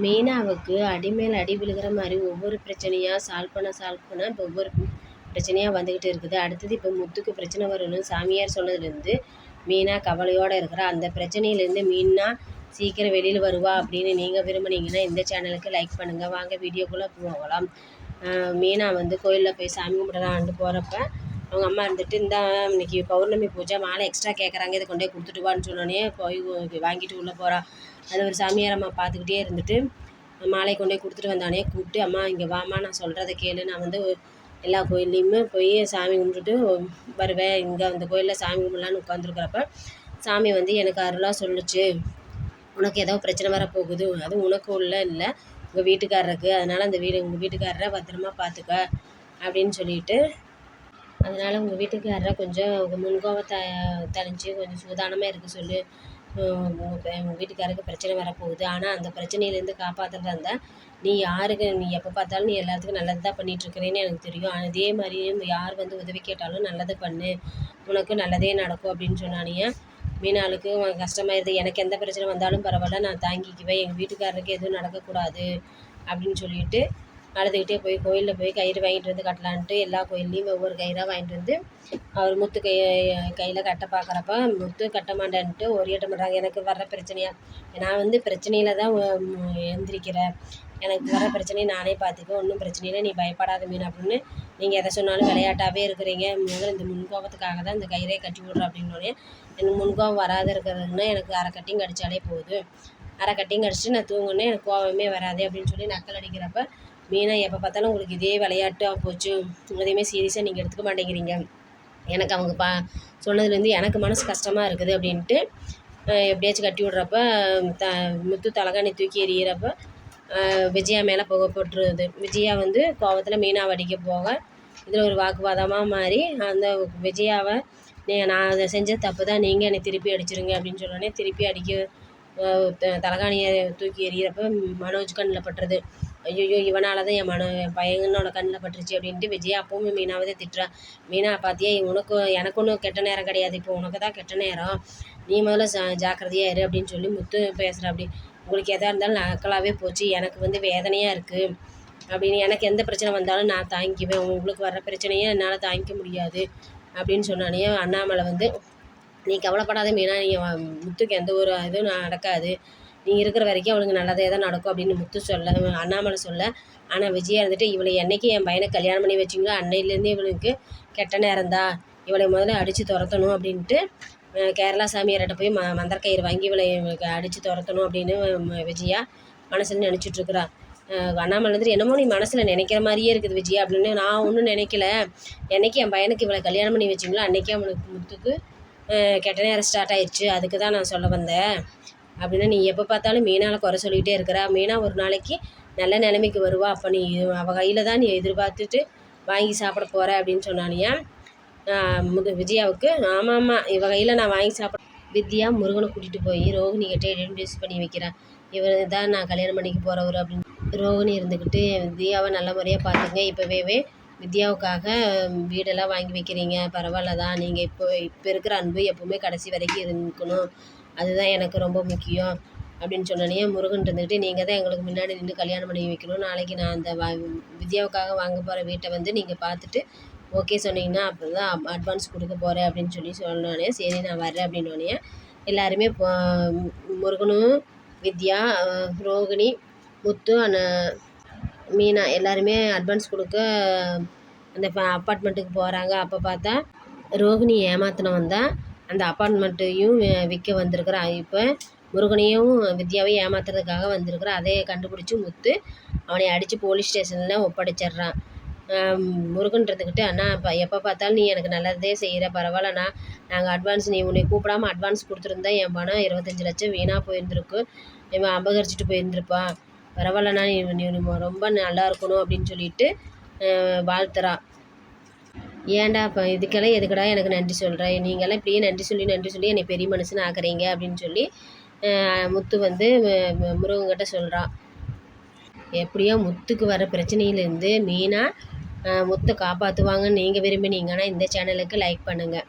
மீனாவுக்கு அடிமேல் அடி விழுகிற மாதிரி ஒவ்வொரு பிரச்சனையாக சால்வ் பண்ண சால்வ் பண்ண இப்போ ஒவ்வொரு பிரச்சனையாக வந்துக்கிட்டு இருக்குது. அடுத்தது இப்போ முத்துக்கு பிரச்சனை வரும்னு சாமியார் சொன்னதுலேருந்து மீனா கவலையோடு இருக்கிறா. அந்த பிரச்சனையிலேருந்து மீனா சீக்கிரம் வெளியில் வருவா அப்படின்னு நீங்கள் விரும்புனீங்கன்னா இந்த சேனலுக்கு லைக் பண்ணுங்கள் வாங்க வீடியோக்குள்ளே போகலாம். மீனா வந்து கோயிலில் போய் சாமி கும்பிடலான்ட்டு போகிறப்ப அவங்க அம்மா இருந்துட்டு இந்த இன்னைக்கு பௌர்ணமி பூஜை மாலை எக்ஸ்ட்ரா கேட்குறாங்க இதை கொண்டே கொடுத்துட்டு வான்னு சொன்னோடனே போய் வாங்கிட்டு உள்ளே போகிறா அது ஒரு சாமியார் அம்மா பார்த்துக்கிட்டே இருந்துட்டு மாலை கொண்டே கொடுத்துட்டு வந்தானே கூப்பிட்டு அம்மா இங்கே வாமா நான் சொல்கிறத கேளு. நான் வந்து எல்லா கோயில்லையுமே போய் சாமி கும்பிட்டுட்டு வருவேன். இங்கே அந்த கோயிலில் சாமி கும்பிடலான்னு உட்காந்துருக்குறப்ப சாமி வந்து எனக்கு அருளாக சொல்லுச்சு. உனக்கு ஏதோ பிரச்சனை வரப்போகுது போகுது. அதுவும் உனக்கு உள்ள இல்லை. உங்கள் வீட்டுக்காரருக்கு. அதனால் அந்த வீடு உங்கள் வீட்டுக்காரரை பத்திரமா பார்த்துக்க. அப்படின்னு சொல்லிட்டு அதனால் உங்கள் வீட்டுக்காரரை கொஞ்சம் முன்கோபத்தை தணிஞ்சு கொஞ்சம் சூதானமாக இருக்க சொல்லு. உங்கள் வீட்டுக்காரருக்கு பிரச்சனை வரப்போகுது. ஆனால் அந்த பிரச்சனையிலேருந்து காப்பாற்றுறதா இருந்தால் நீ யாருக்கு நீ எப்போ பார்த்தாலும் நீ எல்லாத்துக்கும் நல்லது தான் பண்ணிகிட்ருக்கிறேன்னு எனக்கு தெரியும். அதே மாதிரி யார் வந்து உதவி கேட்டாலும் நல்லது பண்ணு. உனக்கு நல்லதே நடக்கும் அப்படின்னு சொன்னானியா மீனாளுக்கு கஷ்டமாயிருது. எனக்கு எந்த பிரச்சனை வந்தாலும் பரவாயில்ல நான் தாங்கிக்குவேன். எங்கள் வீட்டுக்காரருக்கு எதுவும் நடக்கக்கூடாது அப்படின்னு சொல்லிட்டு அழுதுகிட்டே போய் கோயிலில் போய் கயிறு வாங்கிட்டு வந்து கட்டலான்ட்டு எல்லா கோயில்லையும் ஒவ்வொரு கயிறாக வாங்கிட்டு வந்து அவர் முத்து கை கையில் கட்ட பார்க்குறப்ப முத்து கட்ட மாட்டேன்ட்டு ஒரேட்ட மாட்டாங்க எனக்கு வர்ற பிரச்சனையாக நான் வந்து பிரச்சனையில் தான் எழுந்திரிக்கிறேன் எனக்கு வர பிரச்சனையை நானே பார்த்துக்குவேன் ஒன்றும் பிரச்சனை இல்லை. நீ பயப்படாத மீன் அப்படின்னு நீங்கள் எதை சொன்னாலும் விளையாட்டாகவே இருக்கிறீங்க. முதல்ல இந்த முன்கோபத்துக்காக தான் இந்த கயிறே கட்டி விட்றோம் அப்படின்னோடனே எனக்கு முன்கோபம் வராத இருக்கிறதுன்னா எனக்கு அரை கட்டிங் கடித்தாலே போகுது அரை கட்டிங் கடிச்சிட்டு நான் தூங்குனேன். எனக்கு கோபமே வராது அப்படின்னு சொல்லி நக்கல் அடிக்கிறப்ப மீனா எப்போ பார்த்தாலும் உங்களுக்கு இதே விளையாட்டாக போச்சு. எதையுமே சீரியஸாக நீங்கள் எடுத்துக்க மாட்டேங்கிறீங்க. எனக்கு அவங்க பா சொன்னதுலேருந்து எனக்கு மனசு கஷ்டமாக இருக்குது அப்படின்ட்டு எப்படியாச்சும் கட்டி விட்றப்ப த முத்து தலகாணி தூக்கி எறிகிறப்ப விஜயா மேலே புகை போட்டுருது. விஜயா வந்து கோவத்தில் மீனாவை அடிக்க போக இதில் ஒரு வாக்குவாதமாக மாறி அந்த விஜயாவை நீ நான் அதை செஞ்ச தப்பு தான் நீங்கள் என்னை திருப்பி அடிச்சிருங்க அப்படின்னு சொன்னோடனே திருப்பி அடிக்க தலகாணியை தூக்கி எறிகிறப்ப மனோஜ் கண்ணில் பட்டுறது ஐயையோ இவனால் தான் என் மன என் பையனோட கண்ணில் பட்டுருச்சு அப்படின்ட்டு விஜயா அப்பவும் மீனாவதே திட்டுறா. மீனா பார்த்தியா உனக்கு எனக்கு ஒன்றும் கெட்ட நேரம் கிடையாது. இப்போ உனக்கு தான் கெட்ட நேரம். நீ முதல்ல ஜா ஜாக்கிரதையாக இரு அப்படின்னு சொல்லி முத்து பேசுகிற அப்படி உங்களுக்கு எதாக இருந்தாலும் நக்கலாகவே போச்சு. எனக்கு வந்து வேதனையாக இருக்குது அப்படின்னு எனக்கு எந்த பிரச்சனை வந்தாலும் நான் தாங்கிக்குவேன். உங்களுக்கு வர பிரச்சனையை என்னால் தாங்கிக்க முடியாது. அப்படின்னு சொன்னானே அண்ணாமலை வந்து நீ கவலைப்படாத மீனா. நீங்கள் முத்துக்கு எந்த ஒரு இதுவும் நடக்காது. நீங்கள் இருக்கிற வரைக்கும் அவளுக்கு நல்லதே தான் நடக்கும் அப்படின்னு முத்து சொல்ல அண்ணாமலை சொல்ல. ஆனால் விஜயா இருந்துட்டு இவளை என்றைக்கு என் பையனை கல்யாணம் பண்ணி வச்சிங்களோ அன்னையிலேருந்து இவளுக்கு கெட்ட நேரம் தான். இவளை முதல்ல அடித்து துரத்தணும் அப்படின்ட்டு கேரளா சாமியார்கிட்ட போய் ம மந்திரக்கயிறு வாங்கி இவளை அடித்து துரத்தணும் அப்படின்னு விஜயா மனசில் நினச்சிட்ருக்குறா அண்ணாமலை வந்துட்டு என்னமோ நீ மனசில் நினைக்கிற மாதிரியே இருக்குது விஜயா அப்படின்னு நான் ஒன்றும் நினைக்கல. என்னைக்கு என் பையனுக்கு இவளை கல்யாணம் பண்ணி வச்சிங்களோ அன்றைக்கே அவனுக்கு முத்துக்கு கெட்ட நேரம் ஸ்டார்ட் ஆயிடுச்சு. அதுக்கு தான் நான் சொல்ல வந்தேன். அப்படின்னா நீ எப்போ பார்த்தாலும் மீனால் குறை சொல்லிக்கிட்டே இருக்கிற. மீனா ஒரு நாளைக்கு நல்ல நிலைமைக்கு வருவா. அப்போ நீ அவள் கையில் தான் நீ எதிர்பார்த்துட்டு வாங்கி சாப்பிட போகிற அப்படின்னு சொன்னானியா? முது விஜயாவுக்கு. ஆமாம் ஆமாம் இவ கையில் நான் வாங்கி சாப்பிட வித்யா முருகனை கூட்டிகிட்டு போய் ரோகிணி கிட்டே இன்ட்ரடியூஸ் பண்ணி வைக்கிறேன் இவர் தான் நான் கல்யாணம் பண்ணிக்க போகிறவர் அப்படின்னு. ரோகிணி இருந்துக்கிட்டு வித்யாவை நல்ல முறையாக பார்த்துங்க. இப்போவே வித்யாவுக்காக வீடெல்லாம் வாங்கி வைக்கிறீங்க பரவாயில்ல தான் நீங்கள் இப்போ இப்போ இருக்கிற அன்பு எப்போவுமே கடைசி வரைக்கும் இருக்கணும். அதுதான் எனக்கு ரொம்ப முக்கியம் அப்படின்னு சொன்னோடனே முருகன் இருந்துக்கிட்டு நீங்கள் தான் எங்களுக்கு முன்னாடி நின்று கல்யாணம் பண்ணி வைக்கணும். நாளைக்கு நான் அந்த வா வித்யாவுக்காக வாங்க போகிற வீட்டை வந்து நீங்கள் பார்த்துட்டு ஓகே சொன்னீங்கன்னா அப்போ தான் அட்வான்ஸ் கொடுக்க போகிறேன் அப்படின்னு சொல்லி சொன்னோடனே சரி நான் வரேன் அப்படின்னோடனே எல்லாருமே முருகனும் வித்யா ரோகிணி முத்து அண்ணன் மீனா எல்லாருமே அட்வான்ஸ் கொடுக்க அந்த அப்பார்ட்மெண்ட்டுக்கு போகிறாங்க அப்போ பார்த்தா ரோகிணி ஏமாற்றின தான் அந்த அப்பார்ட்மெண்ட்டையும் விற்க வந்திருக்கிறான் இப்போ முருகனையும் வித்யாவையும் ஏமாத்துறதுக்காக வந்திருக்கிறான் அதை கண்டுபிடிச்சி முத்து அவனை அடித்து போலீஸ் ஸ்டேஷனில் ஒப்படைச்சிட்றான். முருகன் இருந்துக்கிட்டு அண்ணா இப்போ எப்போ பார்த்தாலும் நீ எனக்கு நல்லதே செய்கிற பரவாயில்லண்ணா நாங்கள் அட்வான்ஸ் நீ உன்னை கூப்பிடாம அட்வான்ஸ் கொடுத்துருந்தா என் பணம் இருபத்தஞ்சி லட்சம் வீணாக போயிருந்துருக்கு. இவன் அபகரிச்சிட்டு போயிருந்திருப்பான் பரவாயில்லண்ணா நீ நீ ரொம்ப நல்லா இருக்கணும் அப்படின்னு சொல்லிட்டு வாழ்த்துறா. ஏன்டா இப்போ இதுக்கெல்லாம் எதுக்கடா எனக்கு நன்றி சொல்கிற நீங்கள்லாம் இப்படியே நன்றி சொல்லி நன்றி சொல்லி என்னை பெரிய மனுஷன் ஆக்குறீங்க அப்படின்னு சொல்லி முத்து வந்து முருகன்கிட்ட சொல்கிறான் எப்படியோ முத்துக்கு வர பிரச்சனையிலேருந்து மீனாக முத்தை காப்பாற்றுவாங்கன்னு நீங்கள் விரும்பினீங்கன்னா இந்த சேனலுக்கு லைக் பண்ணுங்கள்